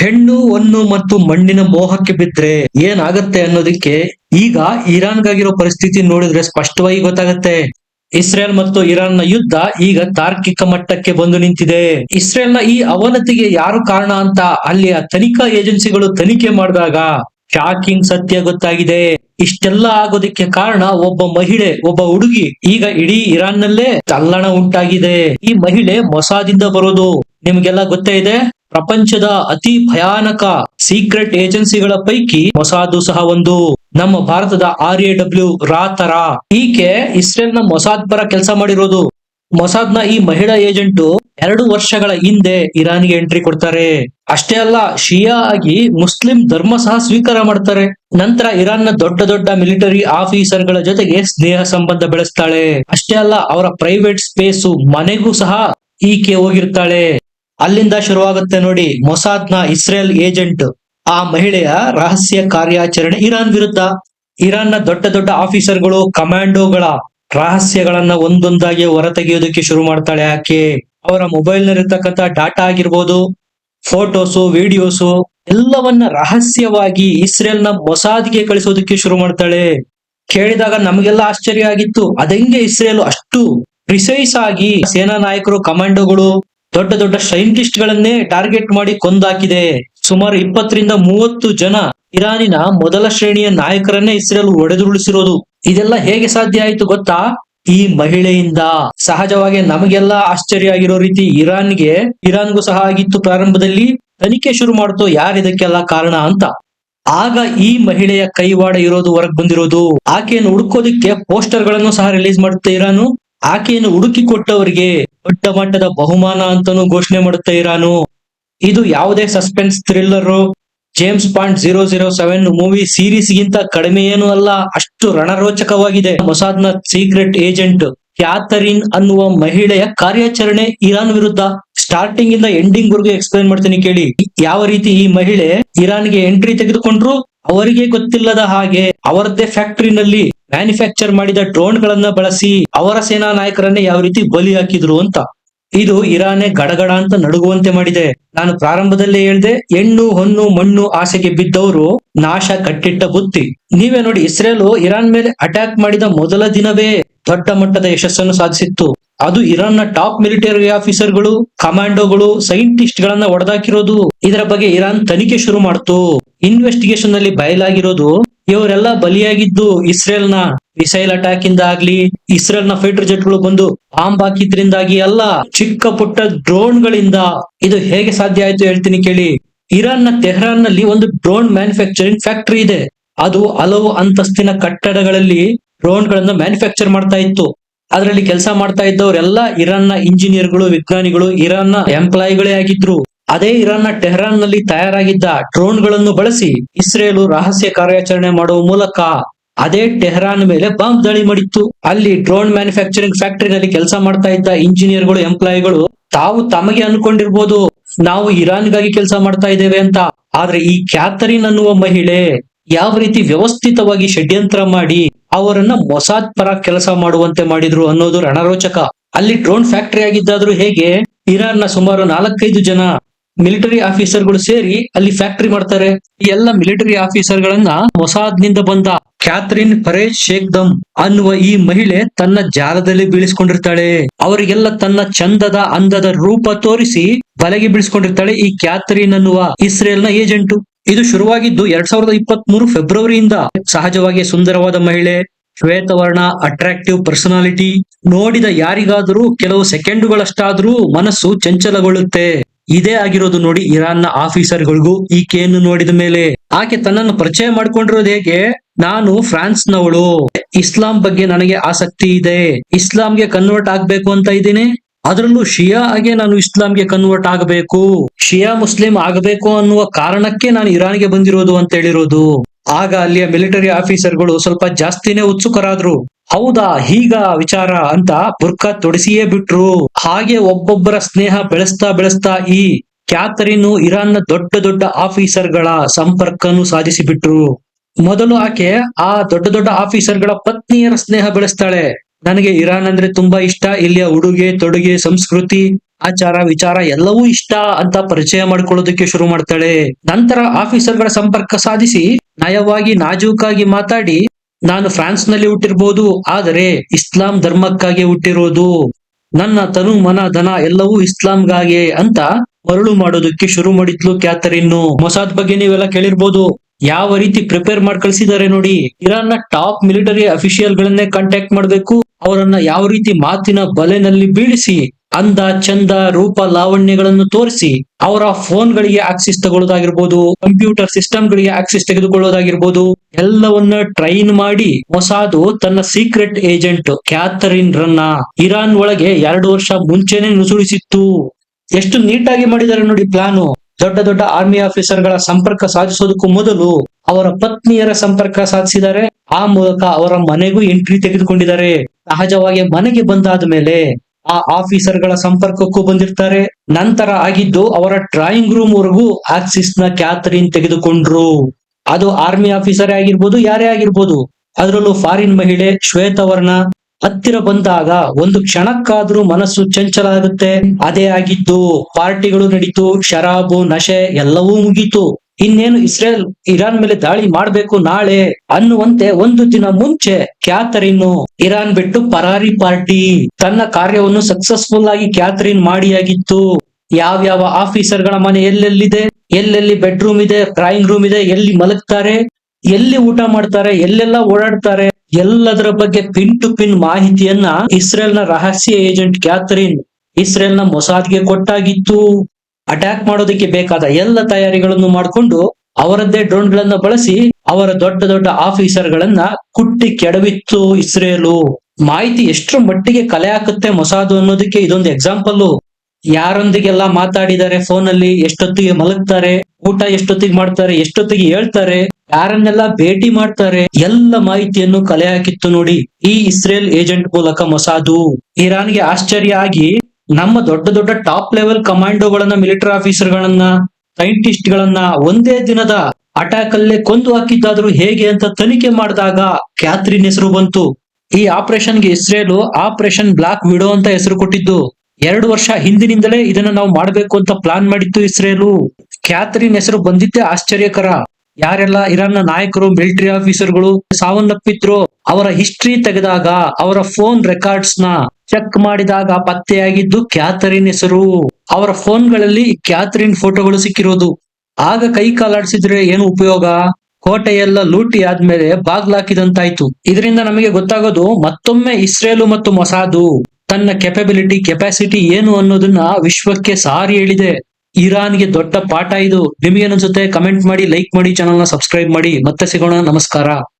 ಹೆಣ್ಣು ಹೊನ್ನು ಮತ್ತು ಮಣ್ಣಿನ ಮೋಹಕ್ಕೆ ಬಿದ್ರೆ ಏನಾಗತ್ತೆ ಅನ್ನೋದಕ್ಕೆ ಈಗ ಇರಾನ್ಗಾಗಿರೋ ಪರಿಸ್ಥಿತಿ ನೋಡಿದ್ರೆ ಸ್ಪಷ್ಟವಾಗಿ ಗೊತ್ತಾಗತ್ತೆ. ಇಸ್ರೇಲ್ ಮತ್ತು ಇರಾನ್ನ ಯುದ್ಧ ಈಗ ತಾರ್ಕಿಕ ಮಟ್ಟಕ್ಕೆ ಬಂದು ನಿಂತಿದೆ. ಇಸ್ರೇಲ್ನ ಈ ಅವನತಿಗೆ ಯಾರು ಕಾರಣ ಅಂತ ಅಲ್ಲಿಯ ತನಿಖಾ ಏಜೆನ್ಸಿಗಳು ತನಿಖೆ ಮಾಡಿದಾಗ ಶಾಕಿಂಗ್ ಸತ್ಯ ಗೊತ್ತಾಗಿದೆ. ಇಷ್ಟೆಲ್ಲ ಆಗೋದಕ್ಕೆ ಕಾರಣ ಒಬ್ಬ ಮಹಿಳೆ, ಒಬ್ಬ ಹುಡುಗಿ ಈಗ ಇಡೀ ಇರಾನ್ ನಲ್ಲೇ ತಲ್ಲಣ ಉಂಟಾಗಿದೆ. ಈ ಮಹಿಳೆ ಮೊಸಾದಿಂದ ಬರೋದು ನಿಮ್ಗೆಲ್ಲ ಗೊತ್ತೇ ಇದೆ? ಪ್ರಪಂಚದ ಅತಿ ಭಯಾನಕ ಸೀಕ್ರೆಟ್ ಏಜೆನ್ಸಿಗಳ ಪೈಕಿ ಮೊಸಾದು ಸಹ ಒಂದು. ನಮ್ಮ ಭಾರತದ ಆರ್ ಎ ಡಬ್ಲ್ಯೂ ರಾತರ. ಈಕೆ ಇಸ್ರೇಲ್ನ ಮೊಸಾದ್ ಪರ ಕೆಲಸ ಮಾಡಿರೋದು. ಮೊಸಾದ್ನ ಈ ಮಹಿಳಾ ಏಜೆಂಟು ಎರಡು ವರ್ಷಗಳ ಹಿಂದೆ ಇರಾನ್ಗೆ ಎಂಟ್ರಿ ಕೊಡ್ತಾರೆ. ಅಷ್ಟೇ ಅಲ್ಲ, ಶಿಯಾ ಆಗಿ ಮುಸ್ಲಿಂ ಧರ್ಮ ಸಹ ಸ್ವೀಕಾರ ಮಾಡ್ತಾರೆ. ನಂತರ ಇರಾನ್ನ ದೊಡ್ಡ ದೊಡ್ಡ ಮಿಲಿಟರಿ ಆಫೀಸರ್ಗಳ ಜೊತೆಗೆ ಸ್ನೇಹ ಸಂಬಂಧ ಬೆಳೆಸ್ತಾಳೆ. ಅಷ್ಟೇ ಅಲ್ಲ, ಅವರ ಪ್ರೈವೇಟ್ ಸ್ಪೇಸು ಮನೆಗೂ ಸಹ ಈಕೆ ಹೋಗಿರ್ತಾಳೆ. ಅಲ್ಲಿಂದ ಶುರುವಾಗುತ್ತೆ ನೋಡಿ ಮೊಸಾದ್ನ ಇಸ್ರೇಲ್ ಏಜೆಂಟ್. ಆ ಮಹಿಳೆಯ ರಹಸ್ಯ ಕಾರ್ಯಾಚರಣೆ ಇರಾನ್ ವಿರುದ್ಧ. ಇರಾನ್ನ ದೊಡ್ಡ ದೊಡ್ಡ ಆಫೀಸರ್ಗಳು, ಕಮಾಂಡೋಗಳ ರಹಸ್ಯಗಳನ್ನ ಒಂದೊಂದಾಗಿ ಹೊರತೆಗೆಯೋದಕ್ಕೆ ಶುರು ಮಾಡ್ತಾಳೆ ಆಕೆ. ಅವರ ಮೊಬೈಲ್ ನಲ್ಲಿರ್ತಕ್ಕಂಥ ಡಾಟಾ ಆಗಿರ್ಬೋದು, ಫೋಟೋಸು, ವಿಡಿಯೋಸು, ಎಲ್ಲವನ್ನ ರಹಸ್ಯವಾಗಿ ಇಸ್ರೇಲ್ನ ಮೊಸಾದ್ಗೆ ಕಳಿಸೋದಕ್ಕೆ ಶುರು ಮಾಡ್ತಾಳೆ. ಕೇಳಿದಾಗ ನಮಗೆಲ್ಲ ಆಶ್ಚರ್ಯ ಆಗಿತ್ತು. ಅದಂಗೆ ಇಸ್ರೇಲ್ ಅಷ್ಟು ಪ್ರಿಸೈಸ್ ಆಗಿ ಸೇನಾ ನಾಯಕರು, ಕಮಾಂಡೋಗಳು ದೊಡ್ಡ ದೊಡ್ಡ ಸೈಂಟಿಸ್ಟ್ ಗಳನ್ನೇ ಟಾರ್ಗೆಟ್ ಮಾಡಿ ಕೊಂದಾಕಿದೆ. ಸುಮಾರು ಇಪ್ಪತ್ತರಿಂದ ಮೂವತ್ತು ಜನ ಇರಾನಿನ ಮೊದಲ ಶ್ರೇಣಿಯ ನಾಯಕರನ್ನೇ ಇಸ್ರೇಲ್ ಒಡೆದುರುಳಿಸಿರೋದು. ಇದೆಲ್ಲ ಹೇಗೆ ಸಾಧ್ಯ ಆಯ್ತು ಗೊತ್ತಾ? ಈ ಮಹಿಳೆಯಿಂದ. ಸಹಜವಾಗಿ ನಮಗೆಲ್ಲ ಆಶ್ಚರ್ಯ ಆಗಿರೋ ರೀತಿ ಇರಾನ್ಗೆ, ಇರಾನ್ಗೂ ಸಹ ಆಗಿತ್ತು ಪ್ರಾರಂಭದಲ್ಲಿ ತನಿಖೆ ಶುರು ಮಾಡ್ತು ಯಾರಿದಕ್ಕೆಲ್ಲ ಕಾರಣ ಅಂತ. ಆಗ ಈ ಮಹಿಳೆಯ ಕೈವಾಡ ಇರೋದು, ಹೊರಗ್ ಬಂದಿರೋದು. ಆಕೆಯನ್ನು ಹುಡುಕೋದಿಕ್ಕೆ ಪೋಸ್ಟರ್ಗಳನ್ನು ಸಹ ರಿಲೀಸ್ ಮಾಡುತ್ತೆ ಇರಾನು. ಆಕೆಯನ್ನು ಹುಡುಕಿ ಕೊಟ್ಟವರಿಗೆ ದೊಡ್ಡ ಮಟ್ಟದ ಬಹುಮಾನ ಅಂತಾನೂ ಘೋಷಣೆ ಮಾಡುತ್ತೆ ಇರಾನು? ಇದು ಯಾವುದೇ suspense thriller, James Bond zero zero seven movie series ಗಿಂತ ಕಡಿಮೆ ಏನು ಅಲ್ಲ, ಅಷ್ಟು ರಣರೋಚಕವಾಗಿದೆ. ಮೊಸಾದ್ನ ಸೀಕ್ರೆಟ್ ಏಜೆಂಟ್ ಕ್ಯಾಥರಿನ್ ಅನ್ನುವ ಮಹಿಳೆಯ ಕಾರ್ಯಾಚರಣೆ ಇರಾನ್ ವಿರುದ್ಧ. ಸ್ಟಾರ್ಟಿಂಗ್ ಇಂದ ಎಂಡಿಂಗ್ ವರೆಗೂ ಎಕ್ಸ್ಪ್ಲೈನ್ ಮಾಡ್ತೀನಿ ಕೇಳಿ, ಯಾವ ರೀತಿ ಈ ಮಹಿಳೆ ಇರಾನ್ಗೆ ಎಂಟ್ರಿ ತೆಗೆದುಕೊಂಡ್ರು? ಅವರಿಗೆ ಗೊತ್ತಿಲ್ಲದ ಹಾಗೆ, ಅವರದ್ದೇ ಫ್ಯಾಕ್ಟರಿನಲ್ಲಿ ಮ್ಯಾನುಫ್ಯಾಕ್ಚರ್ ಮಾಡಿದ ಡ್ರೋನ್ ಗಳನ್ನ ಬಳಸಿ ಅವರ ಸೇನಾ ನಾಯಕರನ್ನೇ ಯಾವ ರೀತಿ ಬಲಿ ಹಾಕಿದ್ರು ಅಂತ. ಇದು ಇರಾನೇ ಗಡಗಡ ಅಂತ ನಡುಗುವಂತೆ ಮಾಡಿದೆ. ನಾನು ಪ್ರಾರಂಭದಲ್ಲೇ ಹೇಳ್ದೆ, ಹೆಣ್ಣು, ಹೊನ್ನು, ಮಣ್ಣು ಆಸೆಗೆ ಬಿದ್ದವರು ನಾಶ ಕಟ್ಟಿಟ್ಟ ಬುತ್ತಿ. ನೀವೇ ನೋಡಿ, ಇಸ್ರೇಲ್ ಇರಾನ್ ಮೇಲೆ ಅಟ್ಯಾಕ್ ಮಾಡಿದ ಮೊದಲ ದಿನವೇ. ದೊಡ್ಡ ಮಟ್ಟದ ಯಶಸ್ಸನ್ನು ಸಾಧಿಸಿತ್ತು. ಅದು ಇರಾನ್ ಟಾಪ್ ಮಿಲಿಟರಿ ಆಫೀಸರ್ಗಳು, ಕಮಾಂಡೋಗಳು ಸೈಂಟಿಸ್ಟ್ ಗಳನ್ನ ಒಡೆದಾಕಿರೋದು. ಇದರ ಬಗ್ಗೆ ಇರಾನ್ ತನಿಖೆ ಶುರು ಮಾಡ್ತು. ಇನ್ವೆಸ್ಟಿಗೇಷನ್ನಲ್ಲಿ ಬಯಲಾಗಿರೋದು, ಇವರೆಲ್ಲ ಬಲಿಯಾಗಿದ್ದು ಇಸ್ರೇಲ್ನ ಮಿಸೈಲ್ ಅಟ್ಯಾಕ್ ಇಂದ ಆಗ್ಲಿ ಇಸ್ರೇಲ್ನ ಫೈಟರ್ ಜೆಟ್ಗಳು ಬಂದು ಬಾಂಬ್ ಹಾಕಿದ್ರಿಂದಾಗಿ ಅಲ್ಲ, ಚಿಕ್ಕ ಪುಟ್ಟ ಡ್ರೋನ್ ಗಳಿಂದ ಇದು ಹೇಗೆ ಸಾಧ್ಯ ಆಯ್ತು ಹೇಳ್ತೀನಿ ಕೇಳಿ. ಇರಾನ್ನ ತೆಹರಾನ್ನಲ್ಲಿ ಒಂದು ಡ್ರೋನ್ ಮ್ಯಾನುಫ್ಯಾಕ್ಚರಿಂಗ್ ಫ್ಯಾಕ್ಟರಿ ಇದೆ. ಅದು ಹಲವು ಅಂತಸ್ತಿನ ಕಟ್ಟಡಗಳಲ್ಲಿ ಡ್ರೋನ್ ಗಳನ್ನ ಮ್ಯಾನುಫ್ಯಾಕ್ಚರ್ ಮಾಡ್ತಾ ಇತ್ತು. ಅದರಲ್ಲಿ ಕೆಲಸ ಮಾಡ್ತಾ ಇದ್ದವರೆಲ್ಲ ಇರಾನ್ನ ಇಂಜಿನಿಯರ್ಗಳು ವಿಜ್ಞಾನಿಗಳು ಇರಾನ್ನ ಎಂಪ್ಲಾಯಿಗಳೇ ಆಗಿದ್ರು. ಅದೇ ಇರಾನ್ನ ಟೆಹರಾನ್ನಲ್ಲಿ ತಯಾರಾಗಿದ್ದ ಡ್ರೋನ್ಗಳನ್ನು ಬಳಸಿ ಇಸ್ರೇಲು ರಹಸ್ಯ ಕಾರ್ಯಾಚರಣೆ ಮಾಡುವ ಮೂಲಕ ಅದೇ ಟೆಹರಾನ್ ಮೇಲೆ ಬಾಂಬ್ ದಾಳಿ ಮಾಡಿತ್ತು. ಅಲ್ಲಿ ಡ್ರೋನ್ ಮ್ಯಾನುಫ್ಯಾಕ್ಚರಿಂಗ್ ಫ್ಯಾಕ್ಟರಿನಲ್ಲಿ ಕೆಲಸ ಮಾಡ್ತಾ ಇದ್ದ ಇಂಜಿನಿಯರ್ಗಳು ಎಂಪ್ಲಾಯಿಗಳು ತಾವು ತಮಗೆ ಅನ್ಕೊಂಡಿರ್ಬೋದು, ನಾವು ಇರಾನ್ಗಾಗಿ ಕೆಲಸ ಮಾಡ್ತಾ ಇದ್ದೇವೆ ಅಂತ. ಆದ್ರೆ ಈ ಕ್ಯಾಥರಿನ್ ಅನ್ನುವ ಮಹಿಳೆ ಯಾವ ರೀತಿ ವ್ಯವಸ್ಥಿತವಾಗಿ ಷಡ್ಯಂತ್ರ ಮಾಡಿ ಅವರನ್ನ ಮೊಸಾದ್ ಪರ ಕೆಲಸ ಮಾಡುವಂತೆ ಮಾಡಿದ್ರು ಅನ್ನೋದು ರಣರೋಚಕ. ಅಲ್ಲಿ ಡ್ರೋನ್ ಫ್ಯಾಕ್ಟರಿ ಆಗಿದ್ದಾದ್ರೂ ಹೇಗೆ? ಇರಾನ್ನ ಸುಮಾರು ನಾಲ್ಕೈದು ಜನ ಮಿಲಿಟರಿ ಆಫೀಸರ್ಗಳು ಸೇರಿ ಅಲ್ಲಿ ಫ್ಯಾಕ್ಟರಿ ಮಾಡ್ತಾರೆ. ಈ ಎಲ್ಲ ಮಿಲಿಟರಿ ಆಫೀಸರ್ ಗಳನ್ನ ಮೊಸಾದ್ನಿಂದ ಬಂದ ಕ್ಯಾಥರಿನ್ ಫರೇಜ್ ಶೇಖ್ ದಮ್ ಅನ್ನುವ ಈ ಮಹಿಳೆ ತನ್ನ ಜಾಲದಲ್ಲಿ ಬೀಳಿಸ್ಕೊಂಡಿರ್ತಾಳೆ. ಅವರಿಗೆಲ್ಲ ತನ್ನ ಚಂದದ ಅಂದದ ರೂಪ ತೋರಿಸಿ ಬಲೆಗೆ ಬೀಳಿಸ್ಕೊಂಡಿರ್ತಾಳೆ ಈ ಕ್ಯಾಥರಿನ್ ಅನ್ನುವ ಇಸ್ರೇಲ್ನ ಏಜೆಂಟು. ಇದು ಶುರುವಾಗಿದ್ದು ಎರಡ್ ಸಾವಿರದ ಇಪ್ಪತ್ತ್ ಮೂರು ಫೆಬ್ರವರಿಯಿಂದ ಸಹಜವಾಗಿ ಸುಂದರವಾದ ಮಹಿಳೆ, ಶ್ವೇತವರ್ಣ ಅಟ್ರಾಕ್ಟಿವ್ ಪರ್ಸನಾಲಿಟಿ ನೋಡಿದ ಯಾರಿಗಾದರೂ ಕೆಲವು ಸೆಕೆಂಡುಗಳಷ್ಟಾದ್ರೂ ಮನಸ್ಸು ಚಂಚಲಗೊಳ್ಳುತ್ತೆ. ಇದೇ ಆಗಿರೋದು ನೋಡಿ ಇರಾನ್ನ ಆಫೀಸರ್ಗಳಿಗೂ ಈಕೆಯನ್ನು ನೋಡಿದ ಮೇಲೆ. ಆಕೆ ತನ್ನನ್ನು ಪರಿಚಯ ಮಾಡ್ಕೊಂಡಿರೋದು ಹೇಗೆ? ನಾನು ಫ್ರಾನ್ಸ್ ನವಳು ಇಸ್ಲಾಂ ಬಗ್ಗೆ ನನಗೆ ಆಸಕ್ತಿ ಇದೆ. ಇಸ್ಲಾಂಗೆ ಕನ್ವರ್ಟ್ ಆಗ್ಬೇಕು ಅಂತ ಇದ್ದೀನಿ. ಅದರಲ್ಲೂ ಶಿಯಾ ಆಗಿ ನಾನು ಇಸ್ಲಾಂಗೆ ಕನ್ವರ್ಟ್ ಆಗಬೇಕು. ಶಿಯಾ ಮುಸ್ಲಿಂ ಆಗಬೇಕು ಅನ್ನುವ ಕಾರಣಕ್ಕೆ ನಾನು ಇರಾನ್ಗೆ ಬಂದಿರೋದು ಅಂತ ಹೇಳಿರೋದು. ಆಗ ಅಲ್ಲಿಯ ಮಿಲಿಟರಿ ಆಫೀಸರ್ಗಳು ಸ್ವಲ್ಪ ಜಾಸ್ತಿನೇ ಉತ್ಸುಕರಾದ್ರು. ಹೌದಾ, ಹೀಗ ವಿಚಾರ ಅಂತ ಬುರ್ಕಾ ತೊಡಿಸಿಯೇ ಬಿಟ್ರು. ಹಾಗೆ ಒಬ್ಬೊಬ್ಬರ ಸ್ನೇಹ ಬೆಳೆಸ್ತಾ ಬೆಳೆಸ್ತಾ ಈ ಕ್ಯಾಥರಿನು ಇರಾನ್ನ ದೊಡ್ಡ ದೊಡ್ಡ ಆಫೀಸರ್ಗಳ ಸಂಪರ್ಕನು ಸಾಧಿಸಿ ಬಿಟ್ರು ಮೊದಲು ಆಕೆ ಆ ದೊಡ್ಡ ದೊಡ್ಡ ಆಫೀಸರ್ಗಳ ಪತ್ನಿಯರ ಸ್ನೇಹ ಬೆಳೆಸ್ತಾಳೆ. ನನಗೆ ಇರಾನ್ ಅಂದ್ರೆ ತುಂಬಾ ಇಷ್ಟ, ಇಲ್ಲಿಯ ಉಡುಗೆ, ತೊಡುಗೆ, ಸಂಸ್ಕೃತಿ, ಆಚಾರ, ವಿಚಾರ ಎಲ್ಲವೂ ಇಷ್ಟ ಅಂತ ಪರಿಚಯ ಮಾಡ್ಕೊಳ್ಳೋದಕ್ಕೆ ಶುರು ಮಾಡ್ತಾಳೆ. ನಂತರ ಆಫೀಸರ್ಗಳ ಸಂಪರ್ಕ ಸಾಧಿಸಿ ನಯವಾಗಿ ನಾಜೂಕಾಗಿ ಮಾತಾಡಿ, ನಾನು ಫ್ರಾನ್ಸ್ನಲ್ಲಿ ಹುಟ್ಟಿರ್ಬೋದು, ಆದರೆ ಇಸ್ಲಾಂ ಧರ್ಮಕ್ಕಾಗಿ ಹುಟ್ಟಿರೋದು. ನನ್ನ ತನು, ಮನ, ಧನ ಎಲ್ಲವೂ ಇಸ್ಲಾಂಗಾಗೆ ಅಂತ ಮರಳು ಮಾಡೋದಕ್ಕೆ ಶುರು ಮಾಡಿದ್ಲು ಕ್ಯಾಥರಿನ್ನು ಮೊಸಾದ್ ಬಗ್ಗೆ ನೀವೆಲ್ಲ ಕೇಳಿರ್ಬೋದು. ಯಾವ ರೀತಿ ಪ್ರಿಪೇರ್ ಮಾಡಿ ಕಳಿಸಿದ್ದಾರೆ ನೋಡಿ. ಇರಾನ್ ಟಾಪ್ ಮಿಲಿಟರಿ ಅಫಿಷಿಯಲ್ ಗಳನ್ನೇ ಕಾಂಟ್ಯಾಕ್ಟ್ ಮಾಡಬೇಕು. ಅವರನ್ನ ಯಾವ ರೀತಿ ಮಾತಿನ ಬಲೆನಲ್ಲಿ ಬೀಳಿಸಿ, ಅಂದ ಚಂದ ರೂಪ ಲಾವಣ್ಯಗಳನ್ನು ತೋರಿಸಿ, ಅವರ ಫೋನ್ ಗಳಿಗೆ ಆಕ್ಸಿಸ್ ತಗೊಳ್ಳೋದಾಗಿರ್ಬೋದು ಕಂಪ್ಯೂಟರ್ ಸಿಸ್ಟಮ್ ಗಳಿಗೆ ಆಕ್ಸಿಸ್ ತೆಗೆದುಕೊಳ್ಳೋದಾಗಿರ್ಬೋದು, ಎಲ್ಲವನ್ನ ಟ್ರೈನ್ ಮಾಡಿ ಮೊಸಾದು ತನ್ನ ಸೀಕ್ರೆಟ್ ಏಜೆಂಟ್ ಕ್ಯಾಥರಿನ್ ರನ್ನ. ಇರಾನ್ ಒಳಗೆ ಎರಡು ವರ್ಷ ಮುಂಚೆನೆ ನುಸುಳಿಸಿತ್ತು. ಎಷ್ಟು ನೀಟಾಗಿ ಮಾಡಿದ್ದಾರೆ ನೋಡಿ ಪ್ಲಾನು ದೊಡ್ಡ ದೊಡ್ಡ ಆರ್ಮಿ ಆಫೀಸರ್ಗಳ ಸಂಪರ್ಕ ಸಾಧಿಸೋದಕ್ಕೂ ಮೊದಲು ಅವರ ಪತ್ನಿಯರ ಸಂಪರ್ಕ ಸಾಧಿಸಿದ್ದಾರೆ. ಆ ಮೂಲಕ ಅವರ ಮನೆಗೂ ಎಂಟ್ರಿ ತೆಗೆದುಕೊಂಡಿದ್ದಾರೆ. ಸಹಜವಾಗಿ ಮನೆಗೆ ಬಂದಾದ ಮೇಲೆ ಆ ಆಫೀಸರ್ಗಳ ಸಂಪರ್ಕಕ್ಕೂ ಬಂದಿರ್ತಾರೆ. ನಂತರ ಆಗಿದ್ದು ಅವರ ಡ್ರಾಯಿಂಗ್ ರೂಮ್ ವರೆಗೂ ಆಕ್ಸಿಸ್ನ ಕ್ಯಾತರಿನ್ ತೆಗೆದುಕೊಂಡ್ರು. ಅದು ಆರ್ಮಿ ಆಫೀಸರ್ ಆಗಿರ್ಬೋದು ಯಾರೇ ಆಗಿರ್ಬೋದು. ಅದರಲ್ಲೂ ಫಾರಿನ್ ಮಹಿಳೆ ಶ್ವೇತವರ್ಣ ಹತ್ತಿರ ಬಂದಾಗ ಒಂದು ಕ್ಷಣಕ್ಕಾದ್ರೂ ಮನಸ್ಸು ಚಂಚಲ ಆಗುತ್ತೆ ಅದೇ ಆಗಿದ್ದು ಪಾರ್ಟಿಗಳು ನಡೀತು, ಶರಾಬು, ನಶೆ ಎಲ್ಲವೂ ಮುಗೀತು. ಇನ್ನೇನು ಇಸ್ರೇಲ್, ಇರಾನ್ ಮೇಲೆ ದಾಳಿ ಮಾಡ್ಬೇಕು ನಾಳೆ ಅನ್ನುವಂತೆ ಒಂದು ದಿನ ಮುಂಚೆ ಕ್ಯಾಥರಿನ್ ಇರಾನ್ ಬಿಟ್ಟು ಪರಾರಿ ಪಾರ್ಟಿ ತನ್ನ ಕಾರ್ಯವನ್ನು ಸಕ್ಸಸ್ಫುಲ್ ಆಗಿ ಕ್ಯಾಥರಿನ್ ಮಾಡಿಯಾಗಿತ್ತು. ಯಾವ್ಯಾವ ಆಫೀಸರ್ಗಳ ಮನೆ ಎಲ್ಲೆಲ್ಲಿದೆ, ಎಲ್ಲೆಲ್ಲಿ ಬೆಡ್ರೂಮ್ ಇದೆ ಡ್ರಾಯಿಂಗ್ ರೂಮ್ ಇದೆ, ಎಲ್ಲಿ ಮಲಗ್ತಾರೆ, ಎಲ್ಲಿ ಊಟ ಮಾಡ್ತಾರೆ, ಎಲ್ಲೆಲ್ಲ ಓಡಾಡ್ತಾರೆ. ಎಲ್ಲದರ ಬಗ್ಗೆ ಪಿನ್ ಟು ಪಿನ್ ಮಾಹಿತಿಯನ್ನ ಇಸ್ರೇಲ್ನ ರಹಸ್ಯ ಏಜೆಂಟ್ ಕ್ಯಾಥರಿನ್ ಇಸ್ರೇಲ್ನ ಮೊಸಾದ್ಗೆ ಕೊಟ್ಟಾಗಿತ್ತು. ಅಟ್ಯಾಕ್ ಮಾಡೋದಕ್ಕೆ ಬೇಕಾದ ಎಲ್ಲ ತಯಾರಿಗಳನ್ನು ಮಾಡಿಕೊಂಡು ಅವರದ್ದೇ ಡ್ರೋನ್ ಗಳನ್ನ ಬಳಸಿ ಅವರ ದೊಡ್ಡ ದೊಡ್ಡ ಆಫೀಸರ್ ಗಳನ್ನ ಕುಟ್ಟಿ ಕೆಡವಿತ್ತು ಇಸ್ರೇಲು. ಮಾಹಿತಿ ಎಷ್ಟರ ಮಟ್ಟಿಗೆ ಕಲೆ ಹಾಕುತ್ತೆ ಮೊಸಾದು ಅನ್ನೋದಕ್ಕೆ ಇದೊಂದು ಎಕ್ಸಾಂಪಲ್ ಯಾರೊಂದಿಗೆಲ್ಲ ಮಾತಾಡಿದ್ದಾರೆ ಫೋನ್ ಅಲ್ಲಿ ಎಷ್ಟೊತ್ತಿಗೆ ಮಲಗ್ತಾರೆ, ಊಟ ಎಷ್ಟೊತ್ತಿಗೆ ಮಾಡ್ತಾರೆ, ಎಷ್ಟೊತ್ತಿಗೆ ಹೇಳ್ತಾರೆ ಯಾರನ್ನೆಲ್ಲ ಭೇಟಿ ಮಾಡ್ತಾರೆ? ಎಲ್ಲ ಮಾಹಿತಿಯನ್ನು ಕಲೆ ಹಾಕಿತ್ತು ನೋಡಿ ಈ ಇಸ್ರೇಲ್ ಏಜೆಂಟ್ ಮೂಲಕ ಮೊಸಾದು. ಇರಾನ್ಗೆ ಆಶ್ಚರ್ಯ ಆಗಿ ನಮ್ಮ ದೊಡ್ಡ ದೊಡ್ಡ ಟಾಪ್ ಲೆವೆಲ್ ಕಮಾಂಡೋಗಳನ್ನ, ಮಿಲಿಟರಿ ಆಫೀಸರ್ ಗಳನ್ನ ಸೈಂಟಿಸ್ಟ್ ಗಳನ್ನ ಒಂದೇ ದಿನದ ಅಟ್ಯಾಕ್ ಅಲ್ಲೇ ಕೊಂದು ಹಾಕಿದ್ದಾದ್ರೂ ಹೇಗೆ ಅಂತ ತನಿಖೆ ಮಾಡಿದಾಗ ಕ್ಯಾತ್ರಿನ್ ಹೆಸರು ಬಂತು. ಈ ಆಪರೇಷನ್ಗೆ ಇಸ್ರೇಲು ಆಪರೇಷನ್ ಬ್ಲಾಕ್ ವಿಡೋ ಅಂತ ಹೆಸರು ಕೊಟ್ಟಿದ್ದು. ಎರಡು ವರ್ಷ ಹಿಂದಿನಿಂದಲೇ ಇದನ್ನ ನಾವು ಮಾಡಬೇಕು ಅಂತ ಪ್ಲಾನ್ ಮಾಡಿತ್ತು ಇಸ್ರೇಲು. ಕ್ಯಾತ್ರಿನ್ ಹೆಸರು ಬಂದಿದ್ದೇ ಆಶ್ಚರ್ಯಕರ. ಯಾರೆಲ್ಲ ಇರಾನ್ನ ನಾಯಕರು ಮಿಲಿಟರಿ ಆಫೀಸರ್ಗಳು ಸಾವನ್ನಪ್ಪಿದ್ರು, ಅವರ ಹಿಸ್ಟ್ರಿ ತೆಗೆದಾಗ, ಅವರ ಫೋನ್ ರೆಕಾರ್ಡ್ಸ್ನ ಚೆಕ್ ಮಾಡಿದಾಗ ಪತ್ತೆಯಾಗಿದ್ದು ಕ್ಯಾಥರಿನ್ ಹೆಸರು. ಅವರ ಫೋನ್ಗಳಲ್ಲಿ ಕ್ಯಾಥರಿನ್ ಫೋಟೋಗಳು ಸಿಕ್ಕಿರೋದು. ಆಗ ಕೈ ಕಾಲಾಡಿಸಿದ್ರೆ ಏನು ಉಪಯೋಗ? ಕೋಟೆಯೆಲ್ಲ ಲೂಟಿ ಆದ್ಮೇಲೆ ಬಾಗ್ಲಾಕಿದಂತಾಯ್ತು ಇದರಿಂದ ನಮಗೆ ಗೊತ್ತಾಗೋದು ಮತ್ತೊಮ್ಮೆ ಇಸ್ರೇಲು ಮತ್ತು ಮೊಸಾದು ತನ್ನ ಕೆಪಬಿಲಿಟಿ ಕೆಪಾಸಿಟಿ ಏನು ಅನ್ನೋದನ್ನ ವಿಶ್ವಕ್ಕೆ ಸಾರಿ ಹೇಳಿದೆ. ಇರಾನ್ಗೆ ದೊಡ್ಡ ಪಾಠ ಇದು. ನಿಮಗೇನನ್ಸುತ್ತೆ? ಕಮೆಂಟ್ ಮಾಡಿ ಲೈಕ್ ಮಾಡಿ ಚಾನಲ್ನ ಸಬ್ಸ್ಕ್ರೈಬ್ ಮಾಡಿ. ಮತ್ತೆ ಸಿಗೋಣ. ನಮಸ್ಕಾರ.